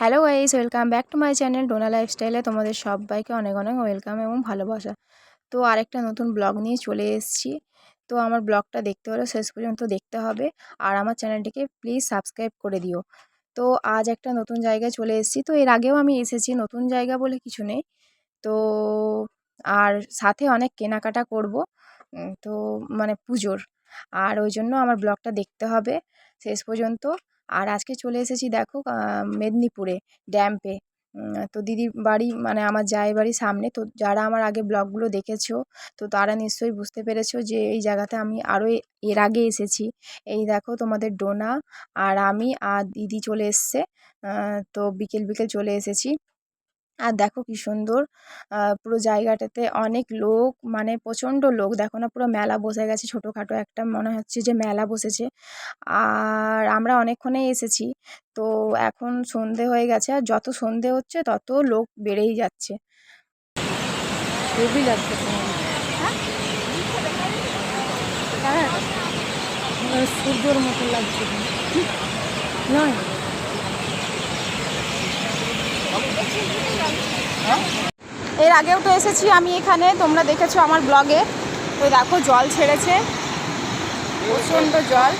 Hello guys welcome back to my channel Dona লাইফস্টাইলে তোমাদের সবাইকে অনেক অনেক ওয়েলকাম এবং ভালোবাসা। তো আরেকটা নতুন ব্লগ নিয়ে চলে এসেছি। তো আমার ব্লগটা দেখতে হলে শেষ পর্যন্ত দেখতে হবে। আর আমার চ্যানেলটিকে প্লিজ সাবস্ক্রাইব করে দিও। তো আজ একটা নতুন জায়গায় চলে এসেছি। তো এর আগেও আমি এসেছি নতুন জায়গা বলে কিছু নেই। তো আর সাথে অনেক কেনাকাটা করব। তো মানে পুজোর। আর ওই জন্য আমার ব্লগটা দেখতে হবে। শেষ পর্যন্ত আর আজকে চলে এসেছি দেখো মেদিনীপুরে, ড্যাম্পে। তো দিদির বাড়ি মানে আমার জায়ের বাড়ির সামনে, তো যারা আমার আগে ব্লগগুলো দেখেছ, তো তারা নিশ্চয়ই বুঝতে পেরেছ যে এই জায়গাতে আমি আরও এর আগে এসেছি। এই দেখো তোমাদের ডোনা আর আমি আর দিদি চলে এসছে। তো বিকেল বিকেল চলে এসেছি। আর দেখো কি সুন্দর পুরো জায়গাটাতে অনেক লোক মানে প্রচণ্ড লোক। দেখো না পুরো মেলা বসে গেছে ছোটোখাটো একটা মনে হচ্ছে যে মেলা বসেছে। আর আমরা অনেকক্ষণে এসেছি। তো এখন সন্ধে হয়ে গেছে আর যত সন্ধে হচ্ছে তত লোক বেড়েই যাচ্ছে। হেভি লাগছে সূর্যর মতো লাগছে। নয়? এর আগেও তো এসেছি আমি এখানে, তোমরা দেখেছ আমার ব্লগে। তো দেখো, জল ছেড়েছে। প্রচণ্ড জল।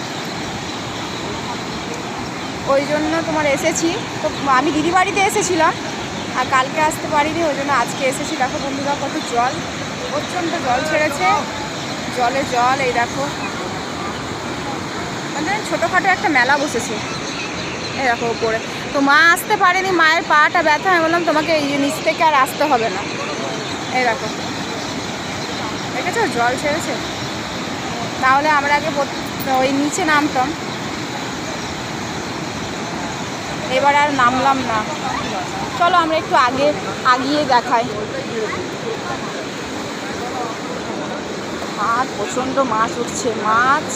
ওই জন্য তোমার এসেছি। তো আমি দিদি বাড়িতে এসেছিলাম, আর কালকে আসতে পারিনি, ওই জন্য আজকে এসেছি। দেখো বন্ধুরা, কত জল। প্রচণ্ড জল ছেড়েছে। জলে জল, এই দেখো। মানে ছোটোখাটো একটা মেলা বসেছে। এই দেখো উপরে তো মা আসতে পারেনি, মায়ের পাটা ব্যথা, আমি বললাম তোমাকে এই নিচ থেকে আর আসতে হবে না। এই দেখো। দেখেছ? জল ছেড়েছে। তাহলে আমরা আগে ওই নিচে নামতাম। এবার আর নামলাম না। চলো আমরা একটু আগে, আগিয়ে দেখাই। আর প্রচণ্ড মাছ উঠছে, মাছ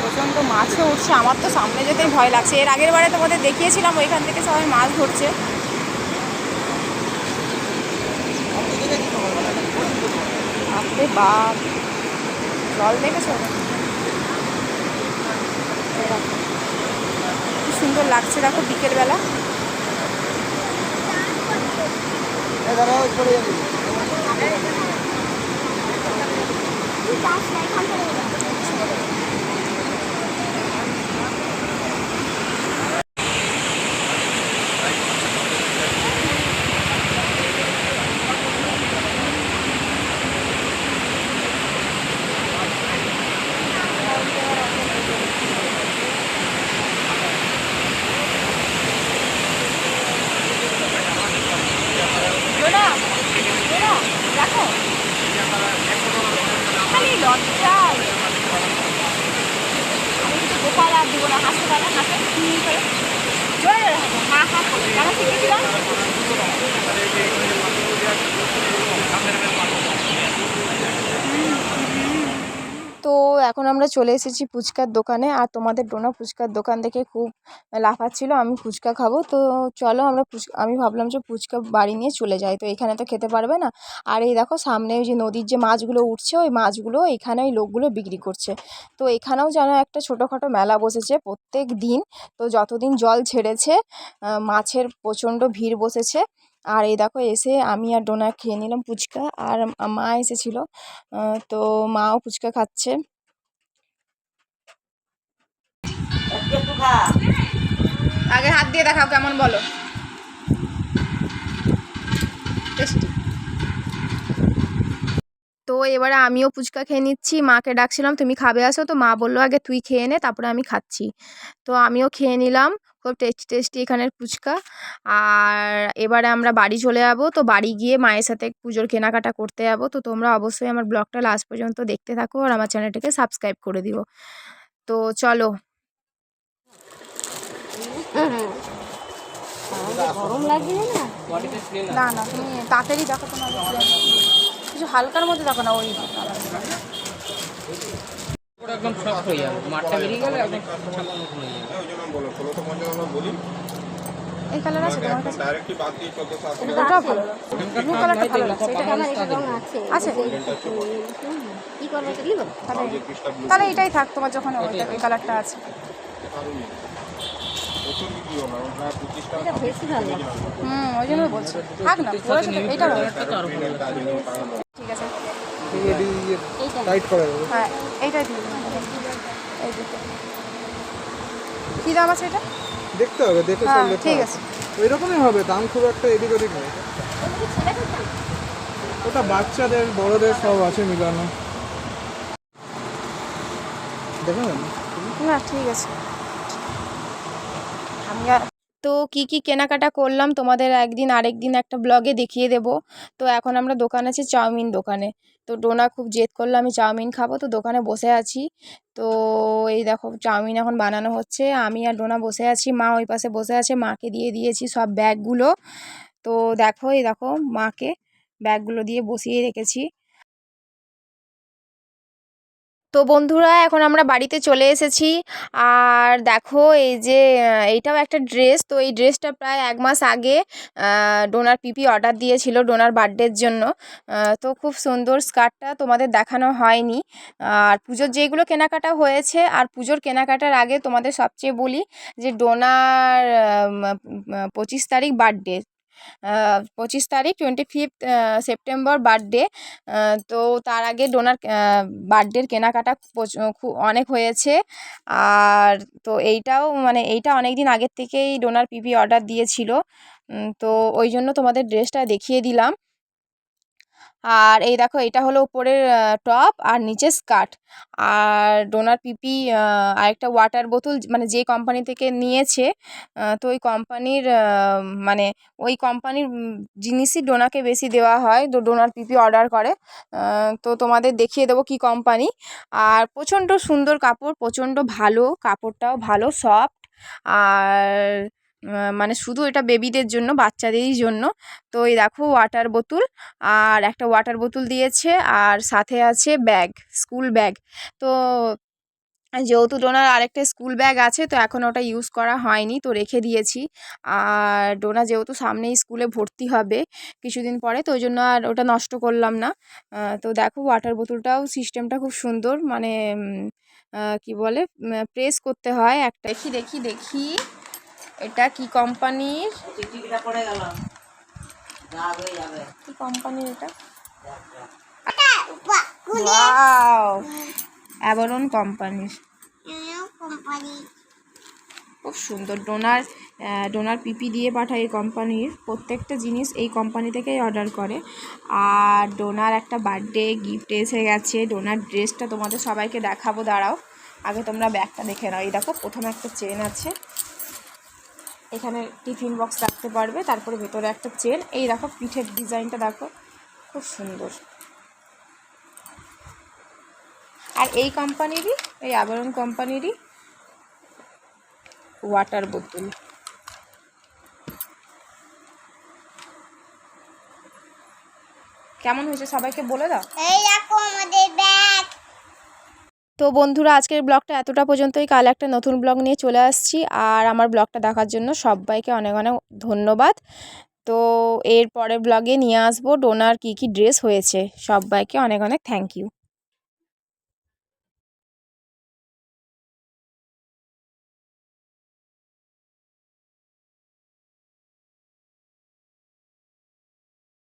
প্রচণ্ড মাছও আমার তো সামনে যেতেই ভয় লাগছে। এর আগের বারে তোমাদের দেখিয়েছিলাম ওইখান থেকে সবাই মাছ ধরছে। বাপ জল দেখেছ? কি সুন্দর লাগছে দেখো বিকেলবেলা। জোনা, আর দিব না হাসতে পারে হাসে শিখেছিলাম তো এখন আমরা চলে এসেছি ফুচকার দোকানে। আর তোমাদের ডোনা ফুচকার দোকান থেকে খুব লাফাচ্ছিল, আমি ফুচকা খাব। তো চলো আমরা ফুচকা আমি ভাবলাম যে ফুচকা বাড়ি নিয়ে চলে যাই। তো এখানে তো খেতে পারবে না। আর এই দেখো সামনে ওই যে নদীর যে মাছগুলো উঠছে, ওই মাছগুলো এখানে ওই লোকগুলো বিক্রি করছে। তো এখানেও যেন একটা ছোটোখাটো মেলা বসেছে প্রত্যেক দিন। তো যতদিন জল ছেড়েছে মাছের প্রচণ্ড ভিড় বসেছে। আর এই দেখো এসে আমি আর ডোনা খেয়ে নিলাম ফুচকা আর মা এসেছিল তো মাও ফুচকা খাচ্ছে। আগে হাত দিয়ে দেখাও কেমন বলো। তো এবারে আমিও ফুচকা খেয়ে নিচ্ছি, মাকে ডাকছিলাম, তুমি খাবে আসো? তো মা বলল, আগে তুই খেয়ে নে, তারপরে আমি খাচ্ছি। তো আমিও খেয়ে নিলাম খুব টেস্টি টেস্টি এখানের ফুচকা। আর এবারে আমরা বাড়ি চলে যাব, তো বাড়ি গিয়ে মায়ের সাথে পুজোর কেনাকাটা করতে যাব। তো তোমরা অবশ্যই আমার ব্লগটা লাস্ট পর্যন্ত দেখতে থাকো আর আমার চ্যানেলটাকে সাবস্ক্রাইব করে দিও। তো চলো। না না, তুমি তাড়াতাড়ি দেখো তোমার। কিছু হালকার মধ্যে দেখো না, ওই। একদম হয়ে যাবে। মাঠটা বেরিয়ে গেলে একদম হয়ে যাবে। এই কালার আছে এটা আছে। আচ্ছা। তাহলে এটাই থাক তোমার যখন কালারটা আছে। হুম ওই জন্য বলছি। থাক না এটা ঠিক আছে। টাইট করে দেবো। হ্যাঁ এইটাই দিয়ে। এই দুটো কী দাম আছে এটা? দেখতে হবে দেখে হ্যাঁ সব লেখা ঠিক আছে। আছে ওই রকমই হবে দাম খুব একটা এদিক ওদিক নেই ওটা বাচ্চাদের বড়দের সব আছে মিলানো। দেখেন? না ঠিক আছে। আমি আর তো কি কি কেনাকাটা করলাম? তোমাদের একদিন আরেক দিন একটা ব্লগে দেখিয়ে দেব। তো এখন আমরা দোকান আছে চাউমিন দোকানে। তো ডোনা খুব জেদ করল, আমি চাউমিন খাব, তো দোকানে বসে আছি। তো এই দেখো, চাউমিন এখন বানানো হচ্ছে। আমি আর ডোনা বসে আছি, মা ওই পাশে বসে আছে, মাকে দিয়ে দিয়েছি সব ব্যাগগুলো। তো দেখো, এই দেখো, মাকে ব্যাগগুলো দিয়ে বসিয়ে রেখেছি। তো বন্ধুরা, এখন আমরা বাড়িতে চলে এসেছি। আর দেখো, এই যে, এইটাও একটা ড্রেস। তো এই ড্রেসটা প্রায় এক মাস আগে ডোনার পিপি অর্ডার দিয়েছিল ডোনার বার্থডের জন্য। তো খুব সুন্দর স্কার্টটা তোমাদের দেখানো হয়নি। আর পুজোর যেগুলো কেনাকাটা হয়েছে, আর পুজোর কেনাকাটার আগে তোমাদের সবচেয়ে বলি যে, ডোনার পঁচিশ তারিখ বার্থডে। পঁচিশ তারিখ টোয়েন্টি ফিফথ সেপ্টেম্বর বার্থডে তো তার আগে ডোনার বার্থডের কেনাকাটা অনেক হয়েছে। আর তো এইটাও মানে এইটা অনেক দিন আগের থেকেই ডোনার পিপি অর্ডার দিয়েছিল। তো ওই জন্য তোমাদের ড্রেসটা দেখিয়ে দিলাম। আর এই দেখো এটা হলো উপরের টপ আর নিচে স্কার্ট। আর ডোনার পিপি আরেকটা ওয়াটার বোতল মানে যে কোম্পানি থেকে নিয়েছে তো ওই কোম্পানির মানে ওই কোম্পানির জিনিসই ডোনাকে বেশি দেওয়া হয়। তো ডোনার পিপি অর্ডার করে তো তোমাদের দেখিয়ে দেবো কী কোম্পানি। আর প্রচণ্ড সুন্দর কাপড়, প্রচণ্ড ভালো, কাপড়টাও ভালো, সফট। আর মানে শুধু এটা বেবিদের জন্য, বাচ্চাদেরই জন্য। তো এই দেখো ওয়াটার বোতল আর একটা ওয়াটার বোতল দিয়েছে, আর সাথে আছে ব্যাগ স্কুল ব্যাগ তো যেহেতু ডোনার আরেকটা স্কুল ব্যাগ আছে, তো এখন ওটা ইউজ করা হয়নি, তো রেখে দিয়েছি। আর ডোনা যেহেতু সামনেই স্কুলে ভর্তি হবে কিছুদিন পরে, তো ওই জন্য আর ওটা নষ্ট করলাম না। তো দেখো ওয়াটার বোতলটাও সিস্টেমটা খুব সুন্দর মানে কি বলে প্রেস করতে হয় একটা। দেখি দেখি দেখি। এটা কি কোম্পানির? কি কোম্পানির এটা? ওয়াও। অ্যাবরন কোম্পানির। খুব সুন্দর। ডোনার ডোনার পিপি দিয়ে পাঠায় এই কোম্পানির। প্রত্যেকটা জিনিস এই কোম্পানি থেকেই অর্ডার করে। আর ডোনার একটা বার্থডে গিফট এসে গেছে। ডোনার ড্রেসটা তোমাদের সবাইকে দেখাবো। দাঁড়াও। আগে তোমরা ব্যাগটা দেখে নাও। এই দেখো প্রথমে একটা চেন আছে। এখানে টিফিন বক্স রাখতে পারবে, তারপরে ভেতরে একটা চেন। এই দেখো, পিঠের ডিজাইনটা দেখো, খুব সুন্দর। আর এই কোম্পানিরই, এই আবরণ কোম্পানিরই ওয়াটার বোতল কেমন হয়েছে, সবাইকে বলে দাও। এই দেখো আমাদের ব্যাগ তো বন্ধুরা, আজকের ব্লগটা এতটা পর্যন্তই। কাল একটা নতুন ব্লগ নিয়ে চলে আসছি। আর আমার ব্লগটা দেখার জন্য সবাইকে অনেক অনেক ধন্যবাদ। তো এর পরের ব্লগে নিয়ে আসব। ডোনার কি কি ড্রেস হয়েছে, সবাইকে অনেক অনেক থ্যাংক ইউ।